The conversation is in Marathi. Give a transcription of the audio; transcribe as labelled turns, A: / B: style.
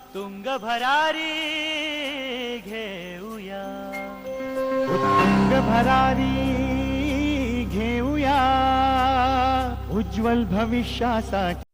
A: उत्तुंग भरारी घेऊया.
B: उत्तुंग भरारी घेऊया. उज्ज्वल भविष्यासाठी